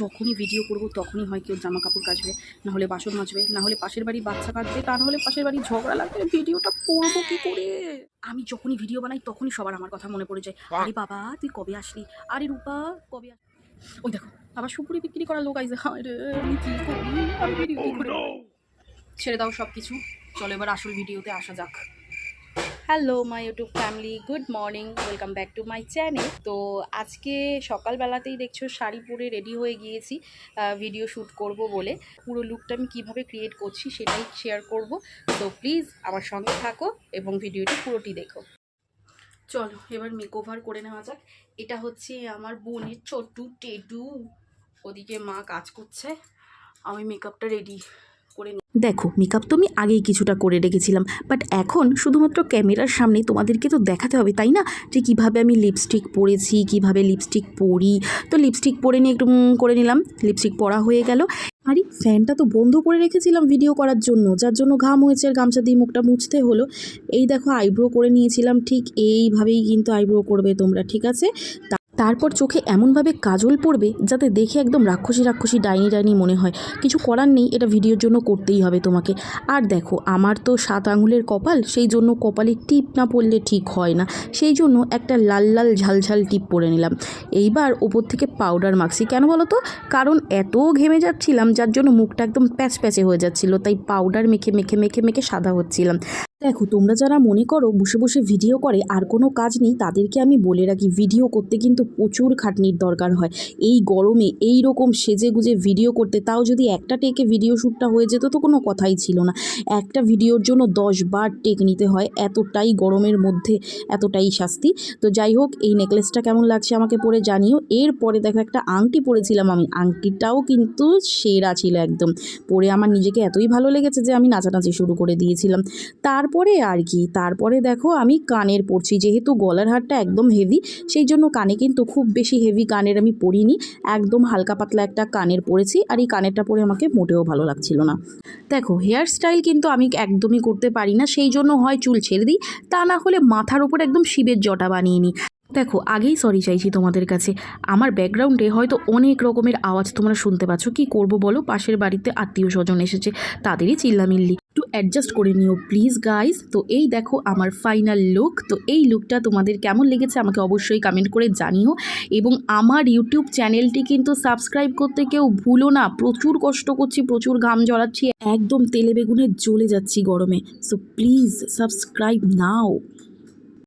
যখনই ভিডিও করব তখনই হয় কেউ জামা কাপড় কাচবে না হলে বাসন মাজবে না হলে পাশের বাড়ি বাচ্চা কাঁদবে তা না হলে পাশের বাড়ি ঝগড়া লাগবে ভিডিওটা করব কি করে? আমি যখনই ভিডিও বানাই তখনই সবার আমার কথা মনে পড়ে যায়। আরে বাবা তুই কবে আসলি? আরে রূপা কবে আসলি ওই দেখো আবার সুপুরি বিক্রি করার লোক আইসে আমি কি করে? ছেড়ে দাও সব কিছু চলো এবার আসল ভিডিওতে আসা যাক। Hello my YouTube family good morning welcome back to my channel তো আজকে সকালবেলাতেই দেখছ শাড়ি পরে রেডি হয়ে গিয়েছি ভিডিও শ্যুট করব বলে। পুরো লুকটা আমি কীভাবে ক্রিয়েট করছি সেটাই শেয়ার করব। তো প্লিজ আমার সঙ্গে থাকো এবং ভিডিওটা পুরোটি দেখো। চলো, এবার মেকওভার করে নেওয়া যাক। এটা হচ্ছে আমার বোনের ছোট্টু টেটু ওদিকে মা কাজ করছে। আমি মেকআপটা রেডি করে দেখো মেকআপ তো আমি আগেই কিছুটা করে রেখেছিলাম বাট এখন শুধুমাত্র ক্যামেরার সামনে তোমাদেরকে তো দেখাতে হবে, তাই না? যে কীভাবে আমি লিপস্টিক পরেছি, কীভাবে লিপস্টিক পরি। তো লিপস্টিক পরে নিয়ে একটু করে নিলাম লিপস্টিক পরা হয়ে গেল। আরে ফ্যানটা তো বন্ধ করে রেখেছিলাম ভিডিও করার জন্য, যার জন্য ঘাম হয়েছে আর গামছা দিয়ে মুখটা মুছতে হলো। এই দেখো আইব্রো করে নিয়েছিলাম, ঠিক এইভাবেই কিন্তু আইব্রো করবে তোমরা, ঠিক আছে? তারপর চোখে এমনভাবে কাজল পড়বে যাতে দেখে একদম রাক্ষসী রাক্ষসী ডাইনি ডাইনি মনে হয়। কিছু করার নেই, এটা ভিডিওর জন্য করতেই হবে তোমাকে। আর দেখো, আমার তো সাত আঙুলের কপাল, সেই জন্য কপালে টিপ না পড়লে ঠিক হয় না। সেই জন্য একটা লাল লাল ঝালঝাল টিপ পরে নিলাম। এইবার ওপর থেকে পাউডার মাখছি। কেন বলো তো? কারণ এত ঘেমে যাচ্ছিলাম, যার জন্য মুখটা একদম প্যাচ প্যাচে হয়ে যাচ্ছিল, তাই পাউডার মেখে মেখে মেখে মেখে সাদা হচ্ছিলাম। দেখো, তোমরা যারা মনে করো বসে বসে ভিডিও করে আর কোনো কাজ নেই, তাদেরকে আমি বলে রাখি, ভিডিও করতে কিন্তু প্রচুর খাটনির দরকার হয়। এই গরমে এই রকম সেজে গুজে ভিডিও করতে, তাও যদি একটা টেকে ভিডিও শ্যুটটা হয়ে যেত তো কোনো কথাই ছিল না। একটা ভিডিওর জন্য দশ বার টেক নিতে হয়, এতটাই গরমের মধ্যে, এতটাই শাস্তি। তো যাই হোক, এই নেকলেসটা কেমন লাগছে আমাকে পরে জানিও। এরপরে দেখো, একটা আংটি পরেছিলাম আমি। আংটিটাও কিন্তু সেরা ছিল একদম। পরে আমার নিজেকে এতই ভালো লেগেছে যে আমি নাচানাচি শুরু করে দিয়েছিলাম। তারপরে আর কি। তারপরে দেখো আমি কানের পরছি। যেহেতু গলার হারটা একদম হেভি সেই জন্য কানে কিন্তু খুব বেশি হেভি কানের আমি পরিনি। একদম হালকা পাতলা একটা কানের পরেছি আর এই কানেরটা পরে আমাকে মোটেও ভালো লাগছিল না। দেখো হেয়ার স্টাইল কিন্তু আমি একদমই করতে পারি না। সেই জন্য হয় চুল ছেড়ে দিই। তা না হলে মাথার উপর একদম শিবের জটা বানিয়ে নিই। দেখো, আগেই সরি চাইছি তোমাদের কাছে। আমার ব্যাকগ্রাউন্ডে হয়তো অনেক রকমের আওয়াজ তোমরা শুনতে পাচ্ছ। কি করব বলো? পাশের বাড়িতে আত্মীয় স্বজন এসেছে। তাদেরই চিল্লামিল্লি। একটু অ্যাডজাস্ট করে নিও প্লিজ গাইজ তো এই দেখো আমার ফাইনাল লুক তো এই লুকটা তোমাদের কেমন লেগেছে আমাকে অবশ্যই কমেন্ট করে জানিও। এবং আমার ইউটিউব চ্যানেলটি কিন্তু সাবস্ক্রাইব করতে কেউ ভুলো না। প্রচুর কষ্ট করছি, প্রচুর ঘাম জড়াচ্ছি একদম তেলে বেগুনে জ্বলে যাচ্ছি গরমে। So please subscribe now